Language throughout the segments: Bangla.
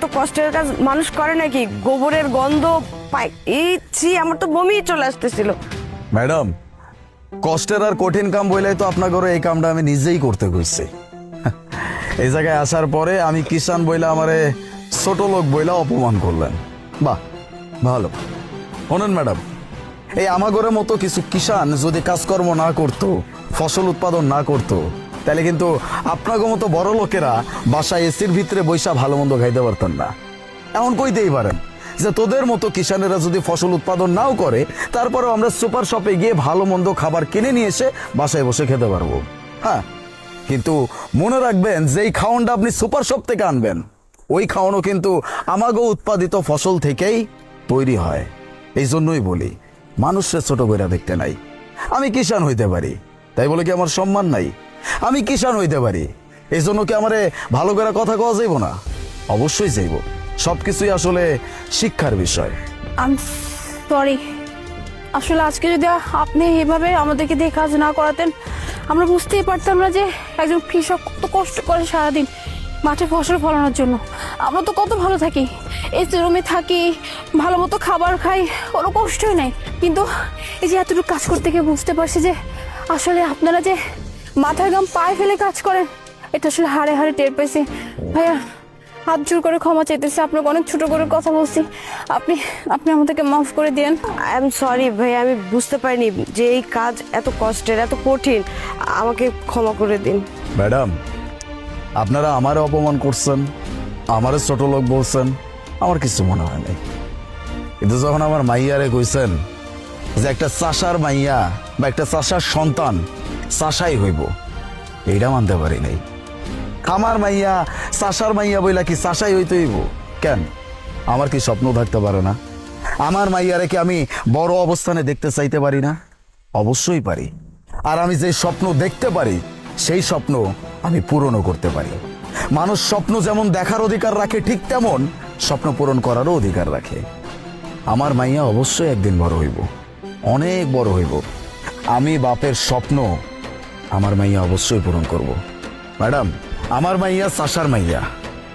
এত কষ্টের কাজ মানুষ করে নাকি? গোবরের গন্ধ পায় এই ছি, আমার তো বমি চলে আসতেছিল। ম্যাডাম, কষ্টের আর কঠিন কাম বইলে তো আপনার ঘরে এই কামটা আমি নিজেই করতে কইছি। এই জায়গায় আসার পরে আমি কিষান বইলা আমারে ছোট লোক বইলা অপমান করলেন। বাহ, ভালো। শোনেন ম্যাডাম, এই আমাগরের মতো কিছু কিষান যদি কাজকর্ম না করতো, ফসল উৎপাদন না করতো তাহলে কিন্তু আপনাকে মতো বড় লোকেরা বাসায় এসির ভিতরে বৈশা ভালো মন্দ খাইতে পারতেন না। এমন কইতেই পারেন যে তোদের মতো কিষানেরা যদি ফসল উৎপাদন নাও করে, তারপরেও আমরা সুপার শপে গিয়ে ভালো মন্দ খাবার কিনে নিয়ে এসে বাসায় বসে খেতে পারব। হ্যাঁ কিন্তু মনে রাখবেন যে এই খাওয়ানটা আপনি সুপার শপ থেকে আনবেন। ওই খাওয়ানো কিন্তু আমাগো উৎপাদিত ফসল থেকেই তৈরি হয়। এই জন্যই বলি, মানুষের ছোট করে দেখতে নাই। আমি কিষান হইতে পারি, তাই বলে কি আমার সম্মান নাই? আমি কিষান হইতে পারি। এই জন্য কি আমারে ভালো করে কথা কওয়া যাইব না? অবশ্যই যাইব। সবকিছুই আসলে শিক্ষার বিষয়। আম সরি আসলে আজকে যদি আপনি এভাবে আমাদেরকে দিয়ে কাজ না করাতেন, আমরা বুঝতেই পারতাম না যে একজন কৃষক কত কষ্ট করে সারাদিন মাঠে ফসল ফলানোর জন্য। আমরা তো কত ভালো থাকি। এই জমে থাকি, ভালো মতো খাবার খাই, কোনো কষ্টই নেই। কিন্তু এই যে এতটুকু কাজ করতে গিয়ে বুঝতে পারছি যে আসলে আপনারা যে মাথার গাম পায়ে ফেলে কাজ করেন এটা আসলে হাড়ে হাড়ে টের পেয়েছি। ভাইয়া হাত জোর করে ক্ষমা চাইতেছি আপনাকে অনেক ছোট করে কথা বলছি। আপনি আপনি আমাদেরকে মাফ করে দিয়েন। আই এম সরি ভাই আমি বুঝতে পারিনি যে এই কাজ এত কষ্টের এত কঠিন। আমাকে ক্ষমা করে দিন। ম্যাডাম আপনারা আমারে অপমান করছেন আমারে ছোট লোক বলছেন আমার কিছু মনে হয় নাই। কিন্তু যখন আমার মাইয়ারে কইছেন যে একটা চাষার মাইয়া বা একটা চাষার সন্তান চাষাই হইব। এইটা মানতে পারি নাই। আমার মাইয়া, চাষার মাইয়া বইলা কি চাষাই হইতে হইব? কেন? আমার কি স্বপ্ন থাকতে পারে না? আমার মাইয়ারে কি আমি বড় অবস্থানে দেখতে চাইতে পারি না? অবশ্যই পারি। আর আমি যে স্বপ্ন দেখতে পারি, সেই স্বপ্ন আমি পূরণও করতে পারি। মানুষ স্বপ্ন যেমন দেখার অধিকার রাখে, ঠিক তেমন স্বপ্ন পূরণ করারও অধিকার রাখে। আমার মাইয়া অবশ্যই একদিন বড় হইব। অনেক বড় হইব। আমি বাপের স্বপ্ন আমার মাইয়া অবশ্যই পূরণ করব। ম্যাডাম, আমার মাইয়া চাষার মাইয়া।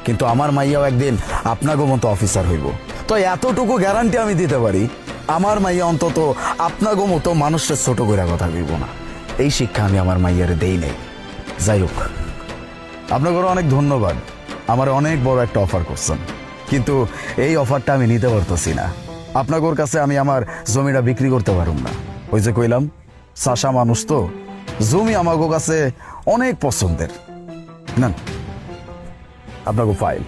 কিন্তু আমার মাইয়াও একদিন আপনাগো মতো অফিসার হইব। তো এতটুকু গ্যারান্টি আমি দিতে পারি, আমার মাইয়া অন্তত আপনাগো মতো মানুষের ছোট করে কথা কইব না। এই শিক্ষা আমি আমার মাইয়ারে দেই নাই। যাই হোক আপনাকে অনেক ধন্যবাদ। আমার অনেক বড় একটা অফার করছেন। কিন্তু এই অফারটা আমি নিতে পারতেছি না। আপনাদের কাছে আমি আমার জমিটা বিক্রি করতে পারুম না। ওই যে কইলাম চাষা মানুষ তো জমি আমাগো কাছে অনেক পছন্দের। না আপনাকে ফাইল